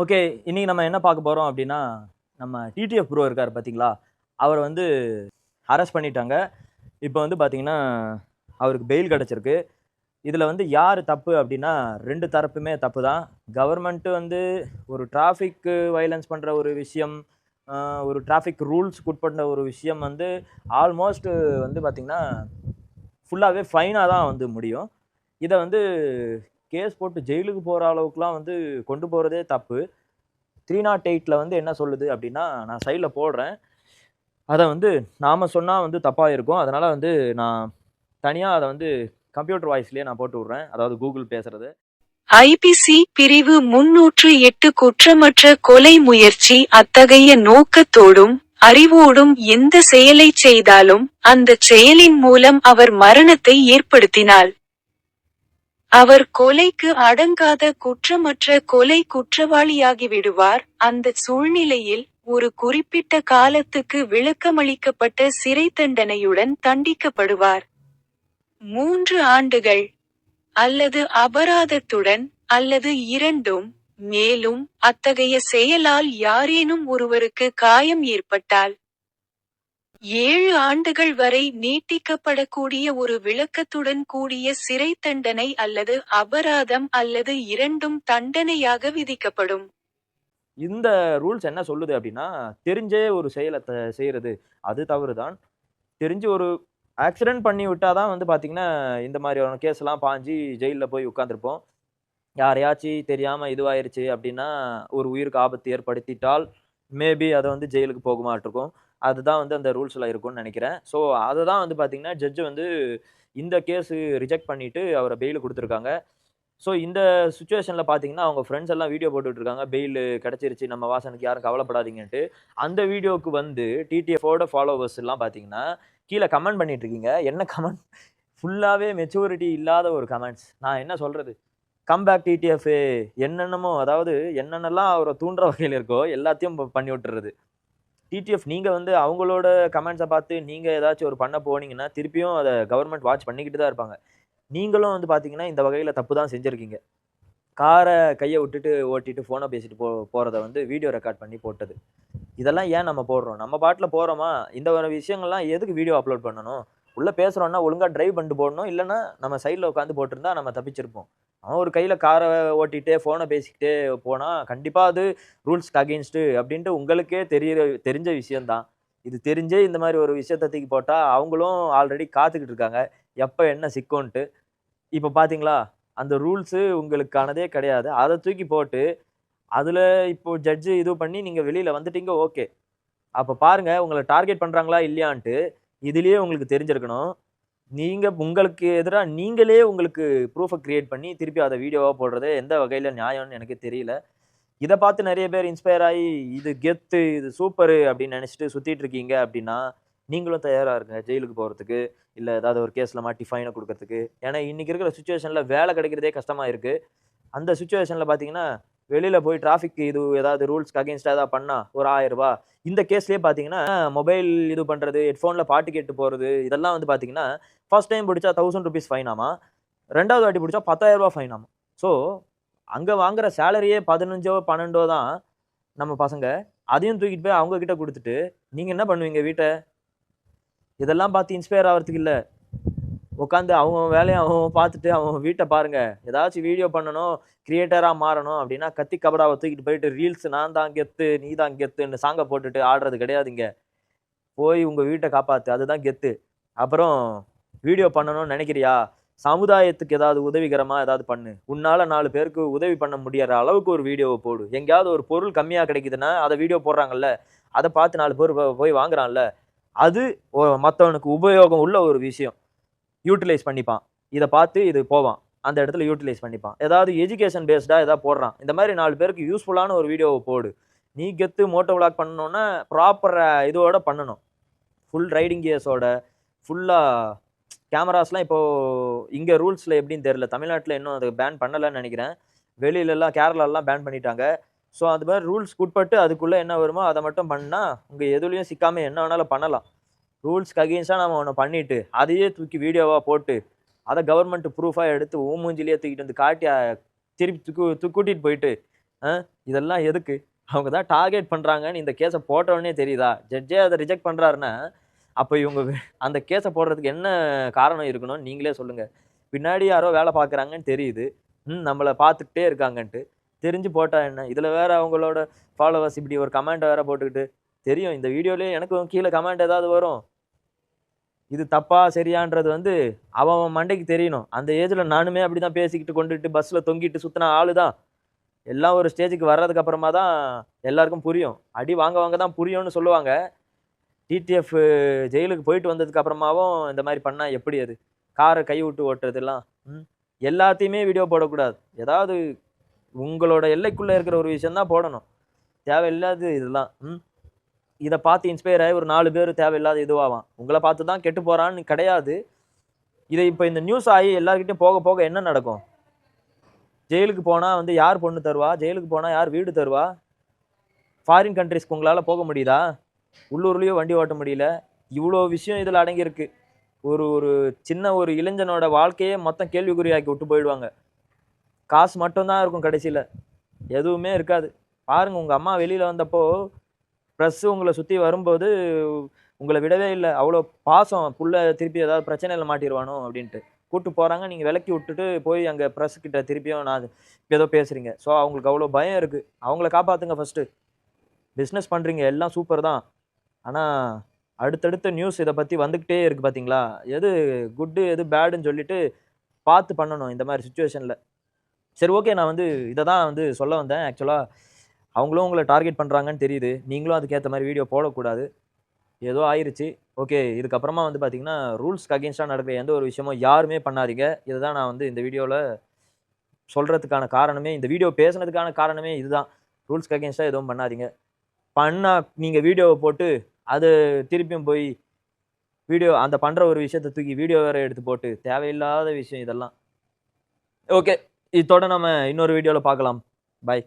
Okay இன்னைக்கு நம்ம என்ன பார்க்க போகிறோம் அப்படின்னா நம்ம டிடிஎஃப் ப்ரோ இருக்கார் பார்த்தீங்களா அவரை வந்து அரெஸ்ட் பண்ணிட்டாங்க. இப்போ வந்து பார்த்தீங்கன்னா அவருக்கு பெயில் கிடச்சிருக்கு. இதில் வந்து யார் தப்பு அப்படின்னா ரெண்டு தரப்புமே தப்பு தான் கவர்மெண்ட்டு வந்து ஒரு டிராஃபிக்கு வைலன்ஸ் பண்ணுற ஒரு விஷயம் ஒரு டிராஃபிக் ரூல்ஸ்க்கு உட்பட்ட ஒரு விஷயம் வந்து ஆல்மோஸ்ட் வந்து பார்த்திங்கன்னா ஃபுல்லாகவே ஃபைனாக தான் வந்து முடியும். இதை வந்து கேஸ் போட்டு ஜெயிலுக்கு போகிற அளவுக்குலாம் வந்து கொண்டு போகிறதே தப்பு. த்ரீ நாட் எயிட்டில் வந்து என்ன சொல்லுது அப்படின்னா நான் சைடில் போடுறேன். அதை வந்து நாம் சொன்னால் வந்து தப்பாக இருக்கும் அதனால் வந்து நான் தனியாக அதை வந்து கம்ப்யூட்டர் வாய்ஸ்லேயே நான் போட்டு விட்றேன். அதாவது கூகுள் பேசுகிறது ஐபிசி பிரிவு முன்னூற்று எட்டு குற்றமற்ற கொலை முயற்சி அத்தகைய நோக்கத்தோடும் அறிவோடும் எந்த செயலை செய்தாலும் அந்த செயலின் மூலம் அவர் மரணத்தை ஏற்படுத்தினால் அவர் கொலைக்கு அடங்காத குற்றமற்ற கொலை குற்றவாளியாகி விடுவார் அந்த சூழ்நிலையில் ஒரு குறிப்பிட்ட காலத்துக்கு விளக்கமளிக்கப்பட்ட சிறை தண்டனையுடன் தண்டிக்கப்படுவார். மூன்று ஆண்டுகள் அல்லது அபராதத்துடன் அல்லது இரண்டும் மேலும் அத்தகைய செயலால் யாரேனும் ஒருவருக்கு காயம் ஏற்பட்டால் ஏழு ஆண்டுகள் வரை நீட்டிக்கப்படக்கூடிய ஒரு விளக்கத்துடன் கூடிய சிறை தண்டனை அல்லது அபராதம் அல்லது இரண்டும் தண்டனையாக விதிக்கப்படும். இந்த ரூல்ஸ் என்ன சொல்லுது அப்படின்னா தெரிஞ்சே ஒரு செயலை த செய்கிறது அது தவறு தான் தெரிஞ்சு ஒரு ஆக்சிடென்ட் பண்ணி விட்டால் தான் வந்து பார்த்திங்கன்னா இந்த மாதிரியான கேஸ்லாம் பாஞ்சு ஜெயிலில் போய் உட்காந்துருப்போம் யாரையாச்சும் தெரியாமல் இதுவாயிருச்சு அப்படின்னா ஒரு உயிருக்கு ஆபத்து ஏற்படுத்திட்டால் மேபி அதை வந்து ஜெயிலுக்கு போக மாட்டிருக்கும் அதுதான் வந்து அந்த ரூல்ஸில் இருக்கும்னு நினைக்கிறேன். ஸோ அதை தான் வந்து பார்த்திங்கன்னா ஜட்ஜு வந்து இந்த கேஸு ரிஜெக்ட் பண்ணிவிட்டு அவரை பெயில் கொடுத்துருக்காங்க. ஸோ இந்த சுச்சுவேஷனில் பார்த்தீங்கன்னா அவங்க ஃப்ரெண்ட்ஸ் எல்லாம் வீடியோ போட்டுட்ருக்காங்க. பெயில் கிடச்சிருச்சு நம்ம வாசனுக்கு யாரும் கவலைப்படாதீங்கன்ட்டு. அந்த வீடியோவுக்கு வந்து டிடிஎஃபோட ஃபாலோவர்ஸ் எல்லாம் பார்த்தீங்கன்னா கீழே கமெண்ட் பண்ணிட்டு இருக்கீங்க என்ன கமெண்ட் ஃபுல்லாகவே மெச்சூரிட்டி இல்லாத ஒரு கமெண்ட்ஸ் நான் என்ன சொல்கிறது கம்பேக் டிடிஎஃப் என்னென்னமோ அதாவது என்னென்னலாம் அவரை தூண்டுற வகையில் இருக்கோ எல்லாத்தையும் ப- பண்ணி விட்டுறது. டிடிஎஃப் நீங்கள் வந்து அவங்களோட கமெண்ட்ஸை பார்த்து நீங்கள் ஏதாச்சும் ஒரு பண்ண போனீங்கன்னா திருப்பியும் அதை கவர்மெண்ட் வாட்ச் பண்ணிக்கிட்டு தான் இருப்பாங்க. நீங்களும் வந்து பார்த்தீங்கன்னா இந்த வகையில் தப்பு தான் செஞ்சுருக்கீங்க. காரை கையை விட்டுட்டு ஓட்டிட்டு ஃபோனை பேசிட்டு போ போகிறத வந்து வீடியோ ரெக்கார்ட் பண்ணி போட்டது. இதெல்லாம் ஏன் நம்ம போடுறோம்? நம்ம பாட்டில் போகிறோமா இந்த ஒரு விஷயங்கள்லாம் எதுக்கு வீடியோ அப்லோட் பண்ணணும்? உள்ளே பேசுகிறோன்னா ஒழுங்காக ட்ரைவ் பண்ணிட்டு போடணும். இல்லைன்னா நம்ம சைடில் உட்காந்து போட்டிருந்தா நம்ம தப்பிச்சிருப்போம். அவன் ஒரு கையில் காரை ஓட்டிகிட்டே ஃபோனை பேசிக்கிட்டே போனால் கண்டிப்பாக அது ரூல்ஸ்க்கு அகெயின்ஸ்டு அப்படின்ட்டு உங்களுக்கே தெரிய தெரிஞ்ச விஷயந்தான் இது தெரிஞ்சே இந்த மாதிரி ஒரு விஷயத்த தூக்கி போட்டால் அவங்களும் ஆல்ரெடி காத்துக்கிட்டு இருக்காங்க. எப்போ என்ன சிக்கோன்ட்டு இப்போ பார்த்தீங்களா அந்த ரூல்ஸு உங்களுக்கானதே கிடையாது. அதை தூக்கி போட்டு அதில் இப்போ ஜட்ஜு இது பண்ணி நீங்கள் வெளியில் வந்துட்டீங்க ஓகே அப்போ பாருங்கள் உங்களை டார்கெட் பண்ணுறாங்களா இல்லையான்ட்டு இதுலேயே உங்களுக்கு தெரிஞ்சிருக்கணும். நீங்கள் உங்களுக்கு எதிராக நீங்களே உங்களுக்கு ப்ரூஃபை க்ரியேட் பண்ணி திருப்பி அதை வீடியோவாக போடுறது எந்த வகையில் நியாயம்னு எனக்கு தெரியல. இதை பார்த்து நிறைய பேர் இன்ஸ்பயர் ஆகி இது கெத்து இது சூப்பரு அப்படின்னு நினச்சிட்டு சுற்றிட்டு இருக்கீங்க அப்படின்னா நீங்களும் தயாராக இருங்க. ஜெயிலுக்கு போகிறதுக்கு இல்லை ஏதாவது ஒரு கேஸில் மாட்டி ஃபைனை கொடுக்கறதுக்கு. ஏன்னா இன்றைக்கி இருக்கிற சுச்சுவேஷனில் வேலை கிடைக்கிறதே கஷ்டமாக இருக்குது அந்த சுச்சுவேஷனில் பார்த்தீங்கன்னா வெளியில் போய் டிராஃபிக் இது ஏதாவது ரூல்ஸ்க்கு அகேன்ஸ்டாக ஏதாவது பண்ணால் ஒரு ஆயிரரூபா இந்த கேஸ்லேயே பார்த்தீங்கன்னா மொபைல் இது பண்ணுறது ஹெட்ஃபோனில் பாட்டு கேட்டு போகிறது இதெல்லாம் வந்து பார்த்தீங்கன்னா ஃபர்ஸ்ட் டைம் பிடிச்சா தௌசண்ட் ருபீஸ் ஃபைனாமா ரெண்டாவது வாட்டி பிடிச்சா பத்தாயிரம் ரூபாய் ஃபைனாமா ஸோ அங்கே வாங்குற சேலரியே பதினஞ்சோ பன்னெண்டோ தான் நம்ம பசங்க. அதையும் தூக்கிட்டு போய் அவங்கக்கிட்ட கொடுத்துட்டு நீங்கள் என்ன பண்ணுவீங்க வீட்டை? இதெல்லாம் பார்த்து இன்ஸ்பயர் ஆகிறதுக்கு இல்லை. உட்காந்து அவங்க வேலையை அவங்க பார்த்துட்டு அவங்க வீட்டை பாருங்க. ஏதாச்சும் வீடியோ பண்ணணும் கிரியேட்டராக மாறணும் அப்படின்னா கத்தி கபடாவை தூக்கிட்டு போயிட்டு ரீல்ஸ் நான் தான் கெத்து நீ தான் கெத்துன்னு சாங்கை போட்டுட்டு ஆடுறது கிடையாதுங்க. போய் உங்கள் வீட்டை காப்பாற்று அதுதான் கெத்து. அப்புறம் வீடியோ பண்ணணும்னு நினைக்கிறியா? சமுதாயத்துக்கு ஏதாவது உதவிகரமாக ஏதாவது பண்ணு. உன்னால் நாலு பேருக்கு உதவி பண்ண முடியற அளவுக்கு ஒரு வீடியோவை போடு. எங்கேயாவது ஒரு பொருள் கம்மியாக கிடைக்குதுன்னா அதை வீடியோ போடுறாங்கல்ல அதை பார்த்து நாலு பேர் போய் வாங்குறான்ல அது மற்றவனுக்கு உபயோகம் உள்ள ஒரு விஷயம். யூட்டிலைஸ் பண்ணிப்பான். இதை பார்த்து இது போவான். அந்த இடத்துல யூட்டிலைஸ் பண்ணிப்பான். ஏதாவது எஜுகேஷன் பேஸ்டாக எதாவது போடுறான். இந்த மாதிரி நாலு பேருக்கு யூஸ்ஃபுல்லான ஒரு வீடியோவை போடு. நீ கெத்து மோட்டோ விளாக் பண்ணணுன்னா ப்ராப்பர் இதோட பண்ணணும். ஃபுல் ரைடிங் கியர்ஸோட ஃபுல்லாக கேமராஸ்லாம் இப்போது இங்கே ரூல்ஸில் எப்படின்னு தெரில தமிழ்நாட்டில் இன்னும் அதை பேன் பண்ணலைன்னு நினைக்கிறேன். வெளியிலலாம் கேரளாலாம் பேன் பண்ணிட்டாங்க. ஸோ அது மாதிரி ரூல்ஸ்க்கு உட்பட்டு அதுக்குள்ளே என்ன வருமோ அதை மட்டும் பண்ணால் உங்கள் எதுலேயும் சிக்காமல் என்ன வேணாலும் பண்ணலாம். ரூல்ஸ்க்கு அகெயின்ஸ்டாக நம்ம ஒன்று பண்ணிவிட்டு அதையே தூக்கி வீடியோவாக போட்டு அதை கவர்மெண்ட் ப்ரூஃபாக எடுத்து ஊமூஞ்சிலேயே தூக்கிட்டு வந்து காட்டி திருப்பி தூக்கு தூ கூட்டிகிட்டு போயிட்டு இதெல்லாம் எதுக்கு? அவங்க தான் டார்கெட் பண்ணுறாங்கன்னு இந்த கேஸை போட்டவொடனே தெரியுதா? ஜட்ஜே அதை ரிஜெக்ட் பண்ணுறாருன்னா அப்போ இவங்க அந்த கேஸை போடுறதுக்கு என்ன காரணம் இருக்கணும்னு நீங்களே சொல்லுங்கள் பின்னாடி யாரோ வேலை பார்க்குறாங்கன்னு தெரியுது. ம் நம்மளை பார்த்துக்கிட்டே இருக்காங்கன்ட்டு. தெரிஞ்சு போட்டால் என்ன? இதில் வேறு அவங்களோட ஃபாலோவர்ஸ் இப்படி ஒரு கமெண்ட் வேறு போட்டுக்கிட்டு தெரியும். இந்த வீடியோலேயே எனக்கும் கீழே கமெண்ட் ஏதாவது வரும். இது தப்பா சரியான்றது வந்து அவன் மண்டைக்கு தெரியணும். அந்த ஏஜில் நானுமே அப்படி தான் பேசிக்கிட்டு கொண்டுட்டு பஸ்ஸில் தொங்கிட்டு சுற்றின ஆள் தான் எல்லாம் ஒரு ஸ்டேஜுக்கு வர்றதுக்கு அப்புறமா தான் எல்லாருக்கும் புரியும். அடி வாங்க வாங்க தான் புரியும்னு சொல்லுவாங்க. டிடிஎஃப் ஜெயிலுக்கு போயிட்டு வந்ததுக்கு அப்புறமாவும் இந்த மாதிரி பண்ணால் எப்படி அது? காரை கை விட்டு ஓட்டுறதெல்லாம் ம்? எல்லாத்தையுமே வீடியோ போடக்கூடாது. ஏதாவது உங்களோட எல்லைக்குள்ளே இருக்கிற ஒரு விஷயம் தான் போடணும். தேவையில்லாது இதெல்லாம் ம்? இதை பார்த்து இன்ஸ்பயர் ஆகி ஒரு நாலு பேர் தேவையில்லாத இதுவாவான். உங்களை பார்த்து தான் கெட்டு போகிறான்னு கிடையாது. இதை இப்போ இந்த நியூஸ் ஆகி எல்லாருக்கிட்டையும் போக போக என்ன நடக்கும்? ஜெயிலுக்கு போனால் வந்து யார் பொண்ணு தருவா? ஜெயிலுக்கு போனால் யார் வீடு தருவா? ஃபாரின் கண்ட்ரிஸ்க்கு உங்களால் போக முடியுதா? உள்ளூர்லேயும் வண்டி ஓட்ட முடியல. இவ்வளோ விஷயம் இதில் அடங்கியிருக்கு. ஒரு ஒரு சின்ன ஒரு இளைஞனோட வாழ்க்கையே மொத்தம் கேள்விக்குறியாக்கி விட்டு போயிடுவாங்க. காசு மட்டும்தான் இருக்கும் கடைசியில். எதுவுமே இருக்காது. பாருங்கள் உங்கள் அம்மா வெளியில் வந்தப்போ ப்ரெஸ்ஸு உங்களை சுற்றி வரும்போது உங்களை விடவே இல்லை. அவ்வளோ பாசம். புள்ள திருப்பி ஏதாவது பிரச்சனையில் மாட்டிடுவானோ அப்படின்ட்டு. கூட்டு போகிறாங்க நீங்கள் விலக்கி விட்டுட்டு போய் அங்கே ப்ரெஸ் கிட்ட திருப்பியும் நான் இப்போ ஏதோ பேசுகிறீங்க ஸோ அவங்களுக்கு அவ்வளோ பயம் இருக்குது அவங்கள காப்பாற்றுங்க ஃபஸ்ட்டு பிஸ்னஸ் பண்ணுறீங்க எல்லாம் சூப்பர் தான். ஆனால் அடுத்தடுத்த நியூஸ் இதை பற்றி வந்துக்கிட்டே இருக்குது பார்த்தீங்களா எது குட்டு எது பேடுன்னு சொல்லிட்டு பார்த்து பண்ணணும் இந்த மாதிரி சுச்சுவேஷனில் சரி ஓகே நான் வந்து இதை தான் வந்து சொல்ல வந்தேன். ஆக்சுவலாக அவங்களும் உங்களை டார்கெட் பண்ணுறாங்கன்னு தெரியுது. நீங்களும் அதுக்கேற்ற மாதிரி வீடியோ போடக்கூடாது. ஏதோ ஆயிடுச்சு ஓகே இதுக்கப்புறமா வந்து பார்த்திங்கன்னா ரூல்ஸ்க்கு அகேன்ஸ்டாக நடக்கிற எந்த ஒரு விஷயமும் யாருமே பண்ணாதீங்க. இதுதான் நான் வந்து இந்த வீடியோவில் சொல்கிறதுக்கான காரணமே. இந்த வீடியோ பேசுனதுக்கான காரணமே இதுதான். ரூல்ஸ்க்கு அகேன்ஸ்டாக எதுவும் பண்ணாதீங்க. பண்ணால் நீங்கள் வீடியோவை போட்டு அது திருப்பியும் போய் வீடியோ அந்த பண்ணுற ஒரு விஷயத்தை தூக்கி வீடியோ வேறு எடுத்து போட்டு தேவையில்லாத விஷயம் இதெல்லாம். ஓகே இதோட நம்ம இன்னொரு வீடியோவில் பார்க்கலாம். பை